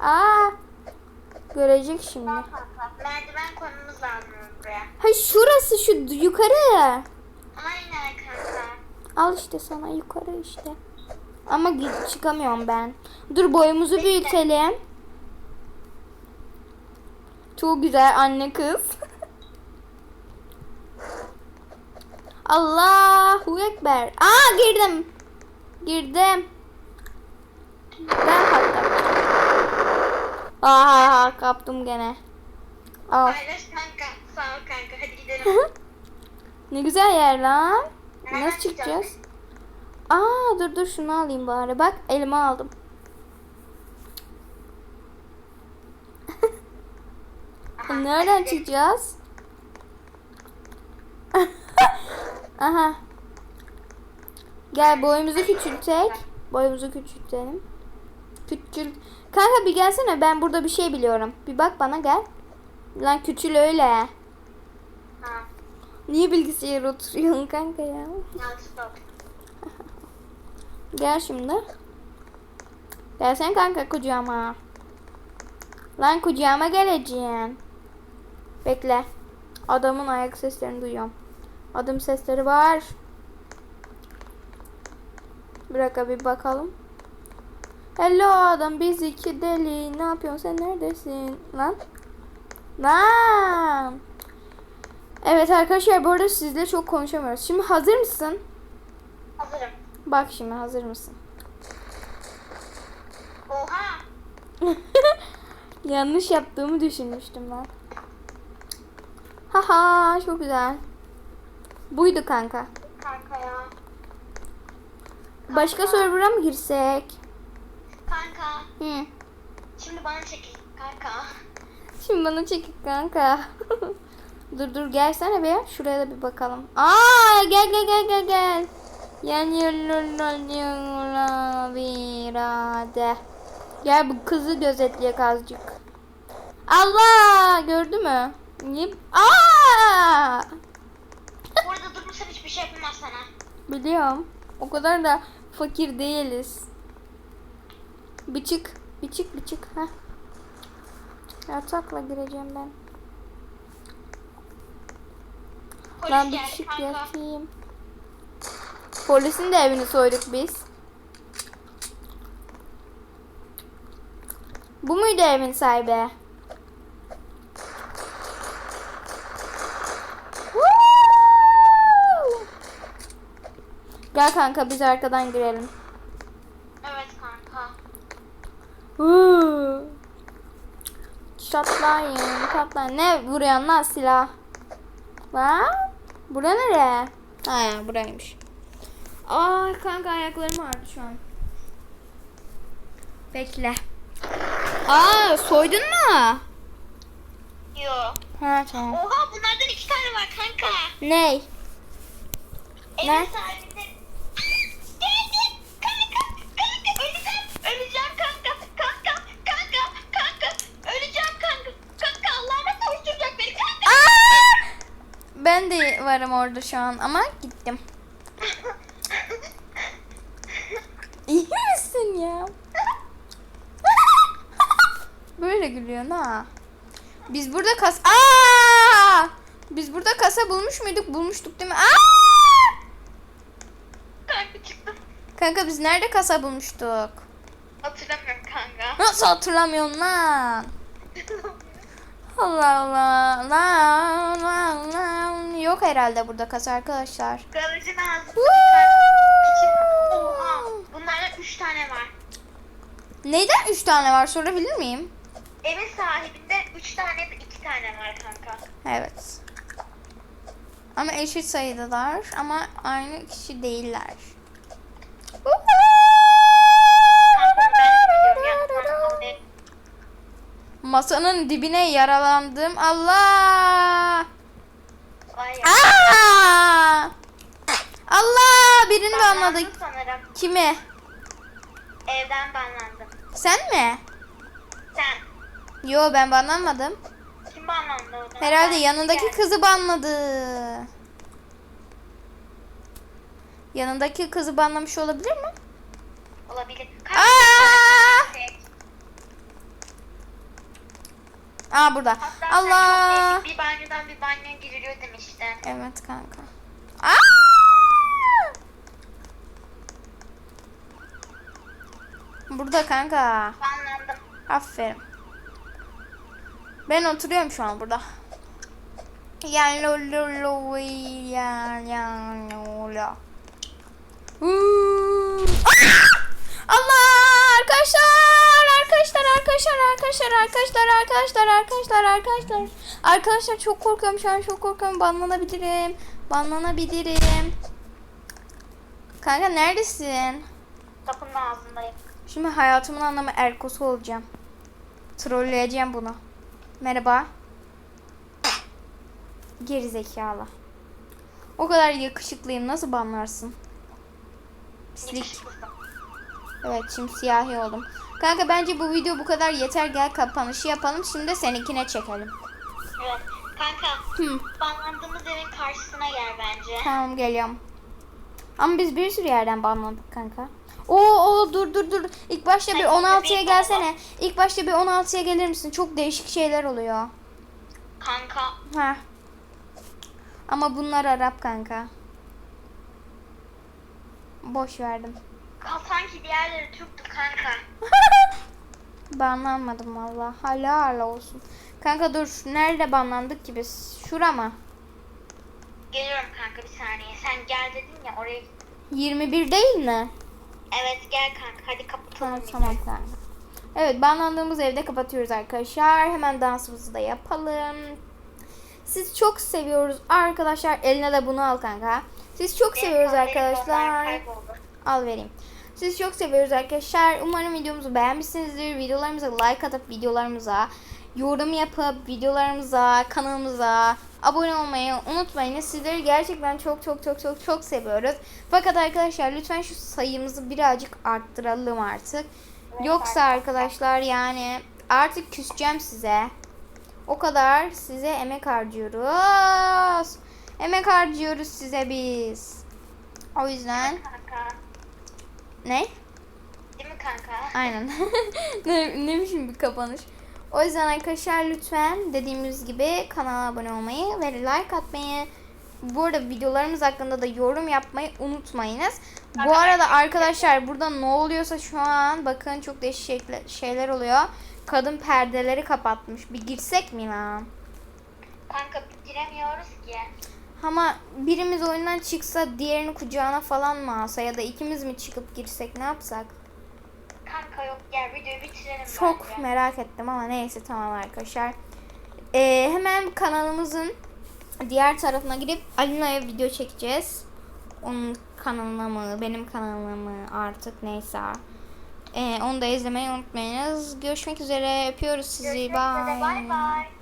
Aa. Görecek şimdi. Merdiven konumuz lazım buraya. Ha şurası şu yukarı. Aynen kanka. Al işte sana yukarı işte. Ama çıkamıyorum ben. Dur boyumuzu büyütelim. Çok güzel anne kız. Allahu Ekber. Aa girdim. Girdim. Ben kaptım. Aa kaptım gene. Al. Paylaş kanka. Sağ ol kanka. Hadi gidelim. Ne güzel yer lan. Nereden Nasıl çıkacağız? Aa dur dur şunu alayım bari. Bak elime aldım. Aha, Nereden hadi. çıkacağız? Aha. Gel boyumuzu küçültek. Boyumuzu küçültelim. Küçül. Kanka bir gelsene ben burada bir şey biliyorum. Bir bak bana gel. Lan küçül öyle. Ha. Niye bilgisayara oturuyorsun kanka ya? Gel şimdi. Gelsene kanka kucağıma. Lan kucağıma geleceksin. Bekle. Adamın ayak seslerini duyuyorum. Adım sesleri var. Bir dakika bir bakalım. Hello adam biz iki deli. Ne yapıyorsun sen neredesin? Lan. Lan. Evet arkadaşlar bu arada sizle çok konuşamıyoruz. Şimdi hazır mısın? Hazırım. Bak şimdi hazır mısın? Oha. Yanlış yaptığımı düşünmüştüm ben. Haha çok güzel. Buydu kanka. Kanka ya. Başka server'a mı girsek? Hı. Şimdi bana çekil. Kanka. Şimdi bana çekik kanka. dur dur gelsene be. Şuraya da bir bakalım. Aa gel gel gel gel gel. Yan yoluna virade. Gel bu kızı gözetleyek azıcık. Allah gördü mü? Niye? Aa! Burada durursan hiçbir şey yapamaz sana. Biliyorum. O kadar da fakir değiliz. Bir çık. Bir çık bir çık. Heh. Yatakla gireceğim ben. Polis Ben bir çık kanka. yatayım. Polisin de evini soyduk biz. Bu muydu evin sahibi? Gel kanka biz arkadan girelim. Evet kanka. Huu. Çatlayın, çatlayın. Ne vuruyorsun lan silah? Lan? Bura nere? Ha, buraymış. Ay kanka ayaklarım ağrıdı şu an. Bekle. Aa, soydun mu? Yo. Ha, tamam. Oha bunlardan iki tane var kanka. Ney? Evin Ne? Geldi. Kanka. Kanka. Öleceğim. Öleceğim kanka. Kanka. Kanka. Kanka. Öleceğim kanka. Kanka Allah'ıma kavuşturacak beni kanka. Aa! Ben de varım orada şu an ama gittim. İyi misin ya? Böyle gülüyorsun ha. Biz burada kas... Aa! Biz burada kasa bulmuş muyduk? Bulmuştuk değil mi? Aa! kanka çıktım. Kanka biz nerede kasa bulmuştuk? Hatırlamıyorum kanka. Nasıl hatırlamıyorsun lan? Allah Allah. Lan, lan, lan. Yok herhalde burada kasa arkadaşlar. Garajın ağzı. Oha. Bunlardan üç tane var. Neyden 3 tane var sorabilir miyim? Evin sahibinde üç tane de iki tane var kanka. Evet. Ama eşit sayıdalar ama aynı kişi değiller. Kanka Masanın dibine yaralandım. Allah! Aa! Allah! Birini banladık. sanırım. Kimi? Evden banlandım. Sen mi? Sen. Yo ben banlanmadım. Kim banlandı orada? Herhalde Ben- yanındaki Gel. kızı banladı. Yanındaki kızı banlamış olabilir mi? Olabilir. Aa! Aa burada. Hatta Allah. bir banyodan bir banyoya giriliyor demiştin. Evet kanka. Aa! Burada kanka. Anladım. Aferin. Ben oturuyorum şu an burada. Ya lo lo lo ya ya lo lo. Huu. Arkadaşlar arkadaşlar arkadaşlar arkadaşlar arkadaşlar çok korkuyorum şu an çok korkuyorum banlanabilirim banlanabilirim kanka neredesin Kapının ağzındayım. Şimdi hayatımın anlamı Erkosu olacağım. Trolleyeceğim bunu. Merhaba. Geri zekalı. O kadar yakışıklıyım nasıl banlarsın? Pislik. Evet şimdi siyahi oldum. Kanka bence bu video bu kadar yeter gel kapanışı yapalım. Şimdi de seninkine çekelim. Evet. Kanka Hı, banlandığımız evin karşısına gel bence. tamam geliyorum. Ama biz bir sürü yerden banladık kanka. Oo, oo dur dur dur. İlk başta bir Hayır, 16'ya bir gelsene. İlk başta bir 16'ya gelir misin? Çok değişik şeyler oluyor. Kanka Ha. Ama bunlar Arap kanka. Boş verdim. Sanki diğerleri Türktü kanka. Banlanmadım valla. Helal olsun. Kanka dur. Nerede banlandık ki biz? Şura mı? Geliyorum kanka bir saniye. Sen gel dedin ya oraya git. 21 değil mi? Evet gel kanka hadi kapatalım. Tamam tamam kanka. Evet banlandığımız evde kapatıyoruz arkadaşlar. Hemen dansımızı da yapalım. Siz çok seviyoruz arkadaşlar. Eline de bunu al kanka. Siz çok Benim seviyoruz arkadaşlar. kayboldu. Al vereyim. Sizi çok seviyoruz arkadaşlar. Umarım videomuzu beğenmişsinizdir. Videolarımıza like atıp videolarımıza yorum yapıp videolarımıza, kanalımıza abone olmayı unutmayın. Sizleri gerçekten çok çok çok çok çok seviyoruz. Fakat arkadaşlar lütfen şu sayımızı birazcık arttıralım artık. Yoksa arkadaşlar yani artık küseceğim size. O kadar size emek harcıyoruz. Emek harcıyoruz size biz. O yüzden. Ne? Değil mi kanka? Aynen. ne, ne biçim bir kapanış. O yüzden arkadaşlar lütfen dediğimiz gibi kanala abone olmayı ve like atmayı bu arada videolarımız hakkında da yorum yapmayı unutmayınız. Bu arada arkadaşlar burada ne oluyorsa şu an bakın çok değişik şeyler- şeyler oluyor. Kadın perdeleri kapatmış. Bir girsek mi lan? Kanka giremiyoruz ki. Ama birimiz oyundan çıksa diğerini kucağına falan mı alsa ya da ikimiz mi çıkıp girsek ne yapsak? Kanka yok gel videoyu bitirelim Çok bence. merak ettim ama neyse tamam arkadaşlar. Ee, hemen kanalımızın diğer tarafına gidip Alina'ya video çekeceğiz. Onun kanalına mı, benim kanalıma mı artık neyse. Ee, onu da izlemeyi unutmayınız. Görüşmek üzere. Öpüyoruz sizi. Görüşmek üzere, Bye. Bye bye.